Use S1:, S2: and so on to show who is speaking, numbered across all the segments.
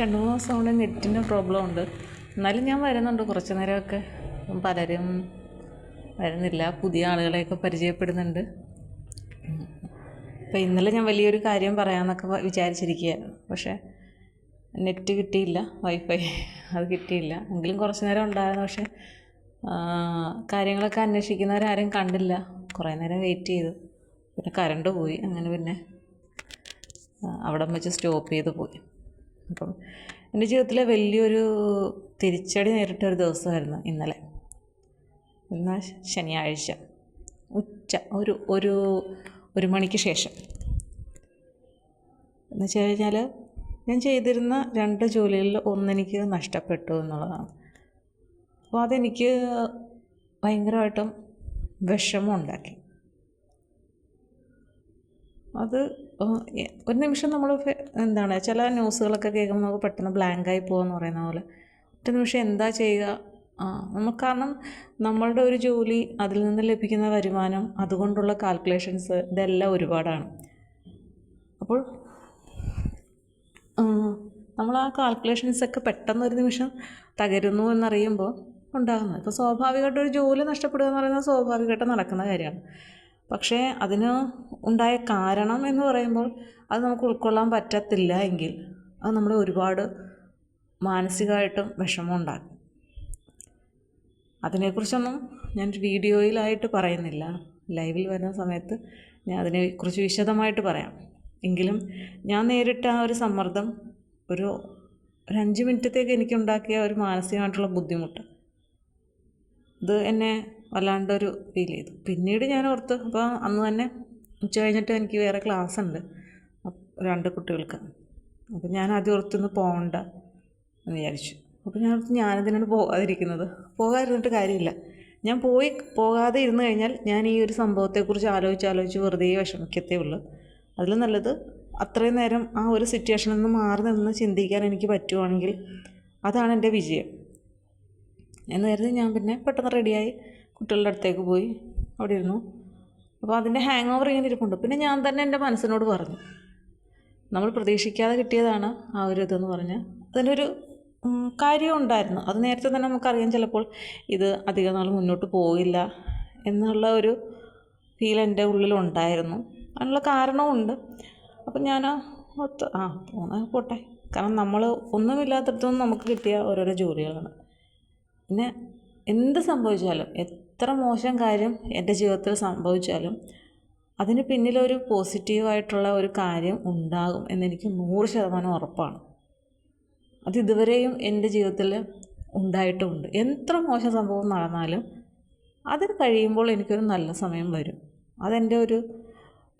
S1: രണ്ട് മൂന്ന് ദിവസം കൊണ്ട് നെറ്റിന്റെ പ്രോബ്ലം ഉണ്ട്. എന്നാലും ഞാൻ വരുന്നുണ്ട് കുറച്ച് നേരമൊക്കെ. പലരും വരുന്നില്ല. പുതിയ ആളുകളെയൊക്കെ പരിചയപ്പെടുന്നുണ്ട്. അപ്പോൾ ഇന്നലെ ഞാൻ വലിയൊരു കാര്യം പറയാമെന്നൊക്കെ വിചാരിച്ചിരിക്കുകയായിരുന്നു. പക്ഷേ നെറ്റ് കിട്ടിയില്ല വൈഫൈ അത് കിട്ടിയില്ല. എങ്കിലും കുറച്ച് നേരം ഉണ്ടായിരുന്നു. പക്ഷേ കാര്യങ്ങളൊക്കെ അന്വേഷിക്കുന്നവരാരും കണ്ടില്ല. കുറേ നേരം വെയിറ്റ് ചെയ്തു. പിന്നെ കറണ്ട് പോയി. അങ്ങനെ പിന്നെ അവിടം വെച്ച് സ്റ്റോപ്പ് ചെയ്ത് പോയി. അപ്പം എന്റെ ജീവിതത്തിലെ വലിയൊരു തിരിച്ചടി നേരിട്ട ഒരു ദിവസമായിരുന്നു ഇന്നലെ. ഇന്ന് ശനിയാഴ്ച. ഉച്ച ഒരു ഒരു ഒരു മണിക്ക് ശേഷം. എന്ന് വെച്ച് കഴിഞ്ഞാൽ ഞാൻ ചെയ്തിരുന്ന രണ്ട് ജോലികളിൽ ഒന്നെനിക്ക് നഷ്ടപ്പെട്ടു എന്നുള്ളതാണ്. അപ്പോൾ അതെനിക്ക് ഭയങ്കരമായിട്ടും വിഷമം ഉണ്ടാക്കി അത് എ- ഒരു നിമിഷം നമ്മൾ എന്താണ് ചില ന്യൂസുകളൊക്കെ കേൾക്കുമ്പോൾ നമുക്ക് പെട്ടെന്ന് ബ്ലാങ്കായി പോകുമെന്ന് പറയുന്ന പോലെ. ഒറ്റ നിമിഷം എന്താ ചെയ്യുക? നമുക്ക് കാരണം നമ്മളുടെ ഒരു ജോലി അതിൽ നിന്ന് ലഭിക്കുന്ന വരുമാനം അതുകൊണ്ടുള്ള കാൽക്കുലേഷൻസ് ഇതെല്ലാം ഒരുപാടാണ്. അപ്പോൾ നമ്മൾ ആ കാൽക്കുലേഷൻസൊക്കെ പെട്ടെന്ന് ഒരു നിമിഷം തകരുന്നു എന്നറിയുമ്പോൾ ഉണ്ടാകുന്നത്. ഇപ്പോൾ സ്വാഭാവികമായിട്ട് ഒരു ജോലി നഷ്ടപ്പെടുക എന്ന് പറയുന്നത് സ്വാഭാവികമായിട്ട് നടക്കുന്ന കാര്യമാണ്. പക്ഷേ അതിന് ഉണ്ടായ കാരണം എന്ന് പറയുമ്പോൾ അത് നമുക്ക് ഉൾക്കൊള്ളാൻ പറ്റത്തില്ല എങ്കിൽ അത് നമ്മളെ ഒരുപാട് മാനസികമായിട്ടും വിഷമം ഉണ്ടാക്കും. അതിനെക്കുറിച്ചൊന്നും ഞാൻ വീഡിയോയിലായിട്ട് പറയുന്നില്ല. ലൈവിൽ വരുന്ന സമയത്ത് ഞാൻ അതിനെക്കുറിച്ച് വിശദമായിട്ട് പറയാം. എങ്കിലും ഞാൻ നേരിട്ട ആ ഒരു സമ്മർദ്ദം ഒരു ഒരു അഞ്ച് മിനിറ്റത്തേക്ക് എനിക്കുണ്ടാക്കിയ ഒരു മാനസികമായിട്ടുള്ള ബുദ്ധിമുട്ട്. ഇത് എന്നെ വല്ലാണ്ടൊരു ഫീൽ ചെയ്തു. പിന്നീട് ഞാൻ ഓർത്ത് അപ്പോൾ അന്ന് തന്നെ ഉച്ച കഴിഞ്ഞിട്ട് എനിക്ക് വേറെ ക്ലാസ് ഉണ്ട്. രണ്ട് കുട്ടികൾക്ക്. അപ്പോൾ ഞാൻ ആദ്യം ഓർത്തൊന്ന് പോകണ്ട എന്ന് വിചാരിച്ചു. അപ്പോൾ ഞാൻ ഓർത്ത് ഞാനതിനാണ് പോകാതിരിക്കുന്നത്. പോകാതിരുന്നിട്ട് കാര്യമില്ല. ഞാൻ പോയി പോകാതെ ഇരുന്ന് കഴിഞ്ഞാൽ ഞാൻ ഈ ഒരു സംഭവത്തെക്കുറിച്ച് ആലോചിച്ച് ആലോചിച്ച് വെറുതെ വിഷമിക്കത്തേ ഉള്ളൂ. അതിൽ നല്ലത് അത്രയും നേരം ആ ഒരു സിറ്റുവേഷനിൽ നിന്ന് മാറി നിന്ന് ചിന്തിക്കാൻ എനിക്ക് പറ്റുവാണെങ്കിൽ അതാണ് എന്റെ വിജയം. എന്ന് കരുതി ഞാൻ പിന്നെ പെട്ടെന്ന് റെഡിയായി കുട്ടികളുടെ അടുത്തേക്ക് പോയി. അവിടെ ഇരുന്നു. അപ്പോൾ അതിന്റെ ഹാങ് ഓവർ ഇങ്ങനെ ഇരിപ്പുണ്ട്. പിന്നെ ഞാൻ തന്നെ എന്റെ മനസ്സിനോട് പറഞ്ഞു. നമ്മൾ പ്രതീക്ഷിക്കാതെ കിട്ടിയതാണ് ആ ഒരു ഇതെന്ന് പറഞ്ഞ്. അതിനൊരു കാര്യം ഉണ്ടായിരുന്നു. അത് നേരത്തെ തന്നെ നമുക്കറിയാം ചിലപ്പോൾ ഇത് അധികം നാൾ മുന്നോട്ട് പോകില്ല എന്നുള്ള ഒരു ഫീൽ എന്റെ ഉള്ളിലുണ്ടായിരുന്നു. അതിനുള്ള കാരണമുണ്ട് അപ്പം ഞാൻ ഒത്ത് ആ പോന്ന പോട്ടെ. കാരണം നമ്മൾ ഒന്നുമില്ലാത്തടത്തുനിന്ന് നമുക്ക് കിട്ടിയ ഓരോരോ ജോലികളാണ്. പിന്നെ എന്ത് സംഭവിച്ചാലും എത്ര മോശം കാര്യം എന്റെ ജീവിതത്തിൽ സംഭവിച്ചാലും അതിന് പിന്നിലൊരു പോസിറ്റീവായിട്ടുള്ള ഒരു കാര്യം ഉണ്ടാകും എന്നെനിക്ക് നൂറ് ശതമാനം ഉറപ്പാണ്. അത് ഇതുവരെയും എന്റെ ജീവിതത്തിൽ ഉണ്ടായിട്ടുമുണ്ട് എത്ര മോശം സംഭവം നടന്നാലും അത് കഴിയുമ്പോൾ എനിക്കൊരു നല്ല സമയം വരും. അതെന്റെ ഒരു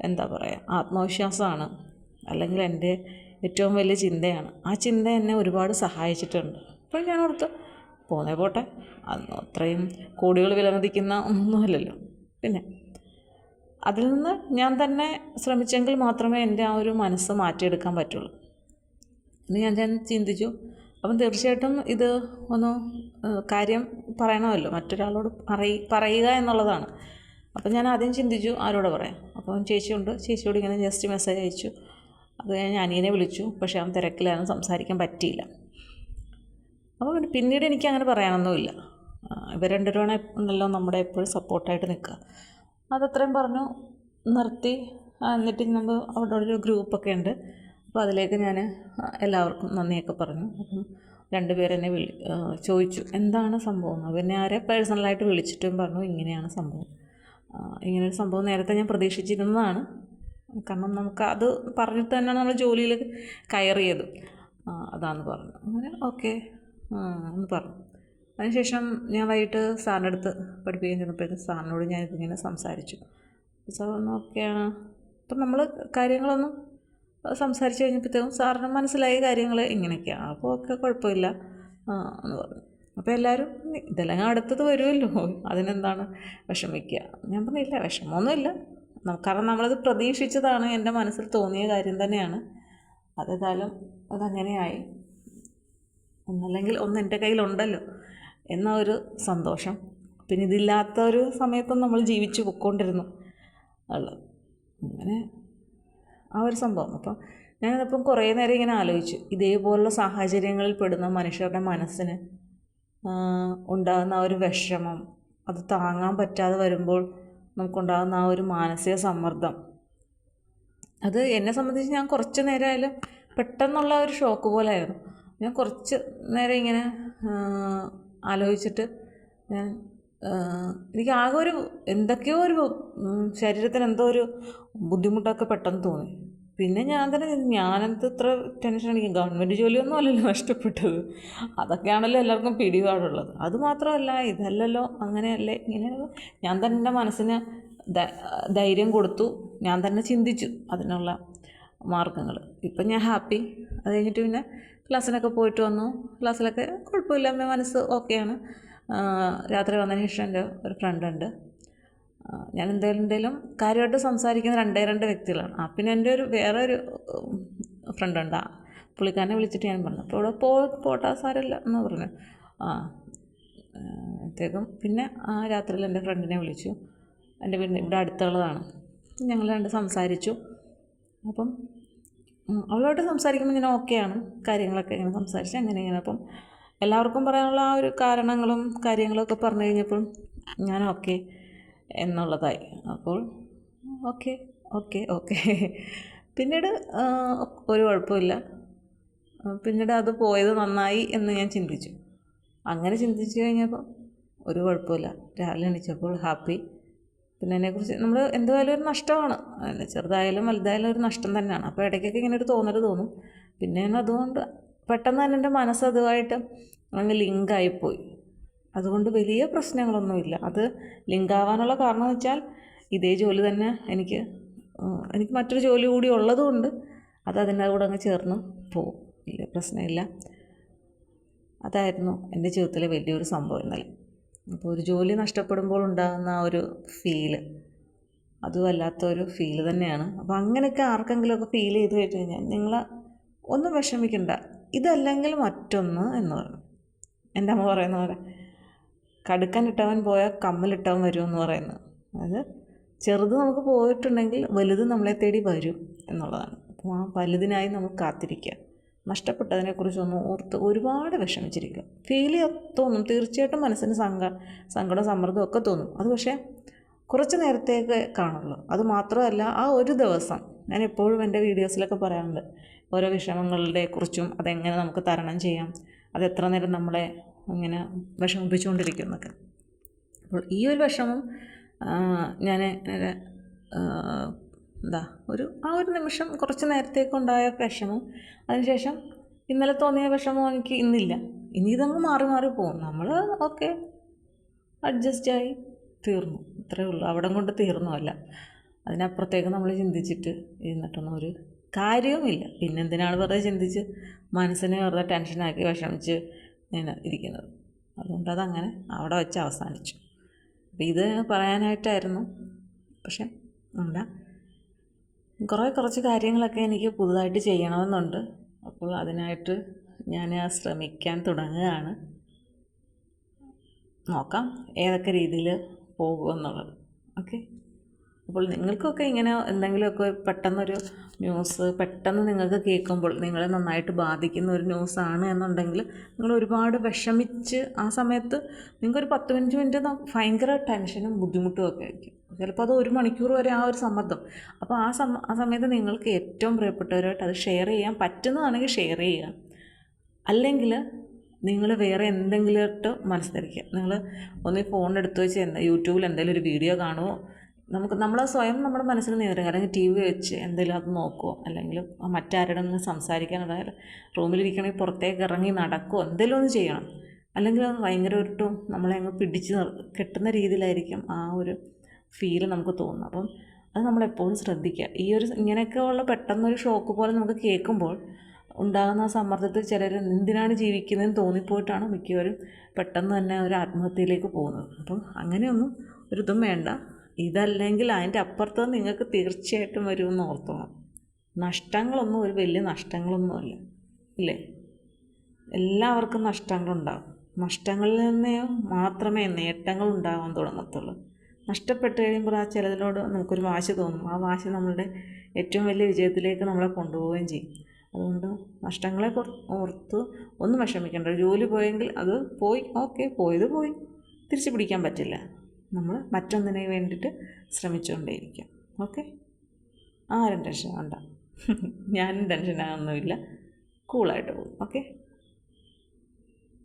S1: എന്താ പറയുക ആത്മവിശ്വാസമാണ്. അല്ലെങ്കിൽ എന്റെ ഏറ്റവും വലിയ ചിന്തയാണ്. ആ ചിന്ത എന്നെ ഒരുപാട് സഹായിച്ചിട്ടുണ്ട്. അപ്പോൾ ഞാൻ ഓർത്ത് പോന്നേ പോട്ടെ. അന്ന് അത്രയും കോടികൾ വിലമതിക്കുന്ന ഒന്നുമല്ലല്ലോ. പിന്നെ അതിൽ നിന്ന് ഞാൻ തന്നെ ശ്രമിച്ചെങ്കിൽ മാത്രമേ എന്റെ ആ ഒരു മനസ്സ് മാറ്റിയെടുക്കാൻ പറ്റുള്ളൂ. എന്ന് ഞാൻ ഞാൻ ചിന്തിച്ചു. അപ്പം തീർച്ചയായിട്ടും ഇത് ഒന്ന് കാര്യം പറയണമല്ലോ. മറ്റൊരാളോട് പറയ പറയുക എന്നുള്ളതാണ്. അപ്പം ഞാൻ ആദ്യം ചിന്തിച്ചു ആരോട് പറയാം. അപ്പം ചേച്ചിയുണ്ട്. ചേച്ചിയോട് ഇങ്ങനെ ജസ്റ്റ് മെസ്സേജ് അയച്ചു. അത് കഴിഞ്ഞ് അനിയനെ വിളിച്ചു. പക്ഷേ അവൻ തിരക്കിലായിരുന്നു. സംസാരിക്കാൻ പറ്റിയില്ല. അപ്പോൾ പിന്നെ പിന്നീട് എനിക്ക് അങ്ങനെ പറയാനൊന്നുമില്ല. ഇവർ രണ്ടുപേരുമാണ് ഉണ്ടല്ലോ നമ്മുടെ എപ്പോഴും സപ്പോർട്ടായിട്ട് നിൽക്കുക. അതത്രയും പറഞ്ഞു നിർത്തി. എന്നിട്ട് നമ്മൾ അവിടെ ഒരു ഗ്രൂപ്പൊക്കെ ഉണ്ട്. അപ്പോൾ അതിലേക്ക് ഞാൻ എല്ലാവർക്കും നന്ദിയൊക്കെ പറഞ്ഞു. അപ്പം രണ്ടുപേരെന്നെ വിളി ചോദിച്ചു എന്താണ് സംഭവം? എന്ന് ആരെ പേഴ്സണലായിട്ട് വിളിച്ചിട്ടും പറഞ്ഞു ഇങ്ങനെയാണ് സംഭവം. ഇങ്ങനൊരു സംഭവം നേരത്തെ ഞാൻ പ്രതീക്ഷിച്ചിരുന്നതാണ്. കാരണം നമുക്ക് അത് പറഞ്ഞിട്ട് തന്നെയാണ് നമ്മൾ ജോലിയിൽ കയറിയത്. അതാണെന്ന് പറഞ്ഞു. അങ്ങനെ ഓക്കെ. എന്ന് പറഞ്ഞു. അതിനുശേഷം ഞാൻ വൈകിട്ട് സാറിന്റെ അടുത്ത് പഠിപ്പിക്കാൻ ചെന്നപ്പോഴത്തേക്ക് സാറിനോട് ഞാൻ ഇതിങ്ങനെ സംസാരിച്ചു. സാർ ഓക്കെയാണ്. അപ്പം നമ്മൾ കാര്യങ്ങളൊന്നും സംസാരിച്ച് കഴിഞ്ഞപ്പോഴത്തേക്കും സാറിന് മനസ്സിലായ കാര്യങ്ങൾ ഇങ്ങനെയൊക്കെയാണ് അപ്പോൾ ഒക്കെ കുഴപ്പമില്ല. എന്ന് പറഞ്ഞു. അപ്പോൾ എല്ലാവരും ഇതെല്ലാം അടുത്തത് വരുമല്ലോ. അതിനെന്താണ് വിഷമിക്കുക? ഞാൻ പറഞ്ഞില്ല വിഷമമൊന്നുമില്ല. കാരണം നമ്മളത് പ്രതീക്ഷിച്ചതാണ്. എന്റെ മനസ്സിൽ തോന്നിയ കാര്യം തന്നെയാണ്. അതേതായാലും അതങ്ങനെയായി. ഒന്നല്ലെങ്കിൽ ഒന്ന് എന്റെ കയ്യിലുണ്ടല്ലോ എന്ന ഒരു സന്തോഷം. പിന്നെ ഇതില്ലാത്ത ഒരു സമയത്തും നമ്മൾ ജീവിച്ച് പൊയ്ക്കൊണ്ടിരുന്നു ഉള്ളത് അങ്ങനെ ആ ഒരു സംഭവം. അപ്പം ഞാനതിപ്പം കുറേ നേരം ഇങ്ങനെ ആലോചിച്ചു. ഇതേപോലുള്ള സാഹചര്യങ്ങളിൽ പെടുന്ന മനുഷ്യരുടെ മനസ്സിന് ഉണ്ടാകുന്ന ആ ഒരു വിഷമം അത് താങ്ങാൻ പറ്റാതെ വരുമ്പോൾ നമുക്കുണ്ടാകുന്ന ആ ഒരു മാനസിക സമ്മർദ്ദം. അത് എന്നെ സംബന്ധിച്ച് ഞാൻ കുറച്ച് നേരമായാലും പെട്ടെന്നുള്ള ഒരു ഷോക്ക് പോലായിരുന്നു. ഞാൻ കുറച്ച് നേരം ഇങ്ങനെ ആലോചിച്ചിട്ട് ഞാൻ എനിക്ക് ആകെ ഒരു എന്തൊക്കെയോ ഒരു ശരീരത്തിന് എന്തോ ഒരു ബുദ്ധിമുട്ടൊക്കെ പെട്ടെന്ന് തോന്നി. പിന്നെ ഞാൻ തന്നെ ഞാനെന്ത് ഇത്ര ടെൻഷൻ അടിക്കും? ഗവൺമെന്റ് ജോലിയൊന്നും അല്ലല്ലോ നഷ്ടപ്പെട്ടത്. അതൊക്കെയാണല്ലോ എല്ലാവർക്കും പിടിപാടുള്ളത്. അത് മാത്രമല്ല ഇതല്ലല്ലോ അങ്ങനെയല്ലേ ഇങ്ങനെ ഞാൻ തന്നെ എന്റെ മനസ്സിന് ധൈര്യം കൊടുത്തു. ഞാൻ തന്നെ ചിന്തിച്ചു അതിനുള്ള മാർഗങ്ങൾ ഇപ്പം ഞാൻ ഹാപ്പി. അത് കഴിഞ്ഞിട്ട് പിന്നെ ക്ലാസ്സിനൊക്കെ പോയിട്ട് വന്നു. ക്ലാസ്സിലൊക്കെ കുഴപ്പമില്ല. മനസ്സ് ഓക്കെയാണ്. രാത്രി വന്നതിന് ശേഷം എന്റെ ഒരു ഫ്രണ്ടുണ്ട് ഞാൻ എന്തെങ്കിലും എന്തെങ്കിലും കാര്യമായിട്ട് സംസാരിക്കുന്ന രണ്ടേ രണ്ട് വ്യക്തികളാണ്. ആ പിന്നെ എന്റെ ഒരു വേറെ ഒരു ഫ്രണ്ട് ഉണ്ട്. ആ പുള്ളിക്കാരനെ വിളിച്ചിട്ട് ഞാൻ പറഞ്ഞു. അപ്പോൾ ഇവിടെ പോ പോട്ടാ സാരമില്ല എന്ന് പറഞ്ഞു. ആ അത്തേക്കും പിന്നെ ആ രാത്രിയിൽ എന്റെ ഫ്രണ്ടിനെ വിളിച്ചു. എന്റെ വീടിന്റെ ഇവിടെ അടുത്തുള്ളതാണ്. ഞങ്ങൾ രണ്ട് സംസാരിച്ചു. അപ്പം അവളോട്ട് സംസാരിക്കുമ്പോൾ ഇങ്ങനെ ഓക്കെയാണ് കാര്യങ്ങളൊക്കെ ഇങ്ങനെ സംസാരിച്ച് അങ്ങനെ ഇങ്ങനെ. അപ്പം എല്ലാവർക്കും പറയാനുള്ള ആ ഒരു കാരണങ്ങളും കാര്യങ്ങളൊക്കെ പറഞ്ഞു കഴിഞ്ഞപ്പോൾ ഞാൻ ഓക്കെ എന്നുള്ളതായി. അപ്പോൾ ഓക്കെ ഓക്കെ ഓക്കെ പിന്നീട് ഒരു കുഴപ്പമില്ല. പിന്നീട് അത് പോയത് നന്നായി എന്ന് ഞാൻ ചിന്തിച്ചു. അങ്ങനെ ചിന്തിച്ചു കഴിഞ്ഞപ്പോൾ ഒരു കുഴപ്പമില്ല. രാവിലെ എണീച്ചപ്പോൾ ഹാപ്പി പിന്നെ അതിനെക്കുറിച്ച് നമ്മൾ എന്തായാലും ഒരു നഷ്ടമാണ്. ചെറുതായാലും വലുതായാലും ഒരു നഷ്ടം തന്നെയാണ്. അപ്പോൾ ഇടയ്ക്കൊക്കെ ഇങ്ങനെ ഒരു തോന്നൽ തോന്നും. പിന്നെ അതുകൊണ്ട് പെട്ടെന്ന് തന്നെ എന്റെ മനസ്സ് അതുമായിട്ട് അങ്ങ് ലിങ്കായിപ്പോയി അതുകൊണ്ട് വലിയ പ്രശ്നങ്ങളൊന്നുമില്ല. അത് ലിങ്കാവാനുള്ള കാരണം എന്ന് വെച്ചാൽ ഇതേ ജോലി തന്നെ എനിക്ക് എനിക്ക് മറ്റൊരു ജോലി കൂടി ഉള്ളതുകൊണ്ട് അത് അതിന്റെ കൂടെ അങ്ങ് ചേർന്ന് പോകും. വലിയ പ്രശ്നമില്ല. അതായിരുന്നു എന്റെ ജീവിതത്തിലെ വലിയൊരു സംഭവം ഇന്നലെ. അപ്പോൾ ഒരു ജോലി നഷ്ടപ്പെടുമ്പോൾ ഉണ്ടാകുന്ന ആ ഒരു ഫീൽ അതും അല്ലാത്തൊരു ഫീൽ തന്നെയാണ്. അപ്പോൾ അങ്ങനെയൊക്കെ ആർക്കെങ്കിലുമൊക്കെ ഫീൽ ചെയ്ത് കഴിഞ്ഞാൽ നിങ്ങൾ ഒന്നും വിഷമിക്കണ്ട. ഇതല്ലെങ്കിൽ മറ്റൊന്ന് എന്ന് പറഞ്ഞു എന്റെ അമ്മ പറയുന്ന പോലെ കടുക്കനിട്ടവൻ പോയാൽ കമ്മലിട്ടവൻ വരും എന്ന് പറയുന്നത്. അതായത് ചെറുത് നമുക്ക് പോയിട്ടുണ്ടെങ്കിൽ വലുത് നമ്മളെ തേടി വരും എന്നുള്ളതാണ്. അപ്പോൾ ആ വലുതിനായി നമ്മൾ കാത്തിരിക്കുക. നഷ്ടപ്പെട്ടതിനെക്കുറിച്ചൊന്ന് ഓർത്ത് ഒരുപാട് വിഷമിച്ചിരിക്കും ഫീൽ തോന്നും. തീർച്ചയായിട്ടും മനസ്സിന് സങ്ക സങ്കടം സമ്മർദ്ദം ഒക്കെ തോന്നും. അത് പക്ഷേ കുറച്ച് നേരത്തേക്ക് കാണുള്ളൂ. അത് മാത്രമല്ല ആ ഒരു ദിവസം ഞാൻ എപ്പോഴും എന്റെ വീഡിയോസിലൊക്കെ പറയാറുണ്ട്. ഓരോ വിഷമങ്ങളുടെ കുറിച്ചും അതെങ്ങനെ നമുക്ക് തരണം ചെയ്യാം. അത് എത്ര നേരം നമ്മളെ ഇങ്ങനെ വിഷമിപ്പിച്ചുകൊണ്ടിരിക്കും എന്നൊക്കെ അപ്പോൾ ഈ ഒരു വിഷമം ഞാൻ എന്താ ഒരു ആ ഒരു നിമിഷം കുറച്ച് നേരത്തേക്കുണ്ടായ വിഷമം. അതിനുശേഷം ഇന്നലെ തോന്നിയ വിഷമം എനിക്ക് ഇന്നില്ല. ഇനി ഇതങ്ങ് മാറി മാറി പോകും. നമ്മൾ ഓക്കെ. അഡ്ജസ്റ്റായി തീർന്നു. ഇത്രയേ ഉള്ളൂ. അവിടെ കൊണ്ട് തീർന്നു അല്ല. അതിനപ്പുറത്തേക്ക് നമ്മൾ ചിന്തിച്ചിട്ട് ഇരുന്നിട്ടൊന്നും ഒരു കാര്യവുമില്ല. പിന്നെന്തിനാണ് വെറുതെ ചിന്തിച്ച് മനസ്സിനെ വെറുതെ ടെൻഷനാക്കി വിഷമിച്ച് ഇങ്ങനെ ഇരിക്കുന്നത്? അതുകൊണ്ട് അതങ്ങനെ അവിടെ വെച്ച് അവസാനിച്ചു. അപ്പോൾ ഇത് പറയാനായിട്ടായിരുന്നു. പക്ഷെ അല്ല കുറേ കുറച്ച് കാര്യങ്ങളൊക്കെ എനിക്ക് പുതുതായിട്ട് ചെയ്യണമെന്നുണ്ട്. അപ്പോൾ അതിനായിട്ട് ഞാൻ ശ്രമിക്കാൻ തുടങ്ങുകയാണ്. നോക്കാം ഏതൊക്കെ രീതിയിൽ പോകുമെന്നുള്ളത്. ഓക്കെ. അപ്പോൾ നിങ്ങൾക്കൊക്കെ ഇങ്ങനെ എന്തെങ്കിലുമൊക്കെ പെട്ടെന്നൊരു ന്യൂസ് പെട്ടെന്ന് നിങ്ങൾക്ക് കേൾക്കുമ്പോൾ നിങ്ങളെ നന്നായിട്ട് ബാധിക്കുന്ന ഒരു ന്യൂസാണ് എന്നുണ്ടെങ്കിൽ നിങ്ങൾ ഒരുപാട് വിഷമിച്ച് ആ സമയത്ത് നിങ്ങൾക്കൊരു പത്ത് മിനിറ്റ് മിനിറ്റ് ഭയങ്കര ടെൻഷനും ബുദ്ധിമുട്ടും ഒക്കെ ആയിരിക്കും. ചിലപ്പോൾ അത് ഒരു മണിക്കൂർ വരെ ആ ഒരു സമ്മർദ്ദം. അപ്പോൾ ആ സമ ആ സമയത്ത് നിങ്ങൾക്ക് ഏറ്റവും പ്രിയപ്പെട്ടവരായിട്ട് അത് ഷെയർ ചെയ്യാൻ പറ്റുന്നതാണെങ്കിൽ ഷെയർ ചെയ്യുക. അല്ലെങ്കിൽ നിങ്ങൾ വേറെ എന്തെങ്കിലും ഇട്ട് മനസ്സിലാക്കുക നിങ്ങൾ ഒന്ന് ഫോൺ എടുത്ത് വെച്ച് എന്താ യൂട്യൂബിൽ എന്തെങ്കിലും ഒരു വീഡിയോ കാണുമോ? നമുക്ക് നമ്മൾ സ്വയം നമ്മുടെ മനസ്സിൽ നിയന്ത്രിക്കുക അല്ലെങ്കിൽ ടി വി വെച്ച് എന്തെങ്കിലും അത് നോക്കുമോ അല്ലെങ്കിൽ മറ്റാരുടെ സംസാരിക്കാൻ അതായത് റൂമിലിരിക്കണമെങ്കിൽ പുറത്തേക്ക് ഇറങ്ങി നടക്കുമോ എന്തെങ്കിലും ഒന്ന് ചെയ്യണം. അല്ലെങ്കിൽ അത് ഭയങ്കര ഒരിട്ടും നമ്മളെ അങ്ങ് പിടിച്ച് കെട്ടുന്ന രീതിയിലായിരിക്കും ആ ഒരു ഫീൽ നമുക്ക് തോന്നുന്നത്. അപ്പം അത് നമ്മളെപ്പോഴും ശ്രദ്ധിക്കുക. ഈ ഒരു ഇങ്ങനെയൊക്കെ ഉള്ള പെട്ടെന്നൊരു ഷോക്ക് പോലെ നമുക്ക് കേൾക്കുമ്പോൾ ഉണ്ടാകുന്ന ആ സമ്മർദ്ദത്തിൽ ചിലർ എന്തിനാണ് ജീവിക്കുന്നതെന്ന് തോന്നിപ്പോയിട്ടാണ് മിക്കവരും പെട്ടെന്ന് തന്നെ ഒരു ആത്മഹത്യയിലേക്ക് പോകുന്നത്. അപ്പം അങ്ങനെയൊന്നും ഒരിതും വേണ്ട. ഇതല്ലെങ്കിൽ അതിന്റെ അപ്പുറത്ത് നിങ്ങൾക്ക് തീർച്ചയായിട്ടും വരുമെന്ന് ഓർത്തണം. നഷ്ടങ്ങളൊന്നും ഒരു വലിയ നഷ്ടങ്ങളൊന്നുമല്ല ഇല്ലേ? എല്ലാവർക്കും നഷ്ടങ്ങളുണ്ടാകും നഷ്ടങ്ങളിൽ നിന്ന് മാത്രമേ നേട്ടങ്ങൾ ഉണ്ടാകാൻ തുടങ്ങത്തുള്ളൂ. നഷ്ടപ്പെട്ട് കഴിയുമ്പോൾ ആ ചിലതിനോട് നമുക്കൊരു വാശി തോന്നും. ആ വാശി നമ്മളുടെ ഏറ്റവും വലിയ വിജയത്തിലേക്ക് നമ്മളെ കൊണ്ടുപോവുകയും ചെയ്യും. അതുകൊണ്ട് നഷ്ടങ്ങളെ ഓർത്ത് ഒന്നും വിഷമിക്കേണ്ട. ജോലി പോയെങ്കിൽ അത് പോയി ഓക്കെ പോയത് പോയി. തിരിച്ചു പിടിക്കാൻ പറ്റില്ല. നമ്മൾ മറ്റൊന്നിന് വേണ്ടിയിട്ട് ശ്രമിച്ചുകൊണ്ടേയിരിക്കും. ഓക്കെ? ആരും ടെൻഷൻ വേണ്ട. ഞാനും ടെൻഷനാകുന്നുമില്ല കൂളായിട്ട് പോകും. ഓക്കെ?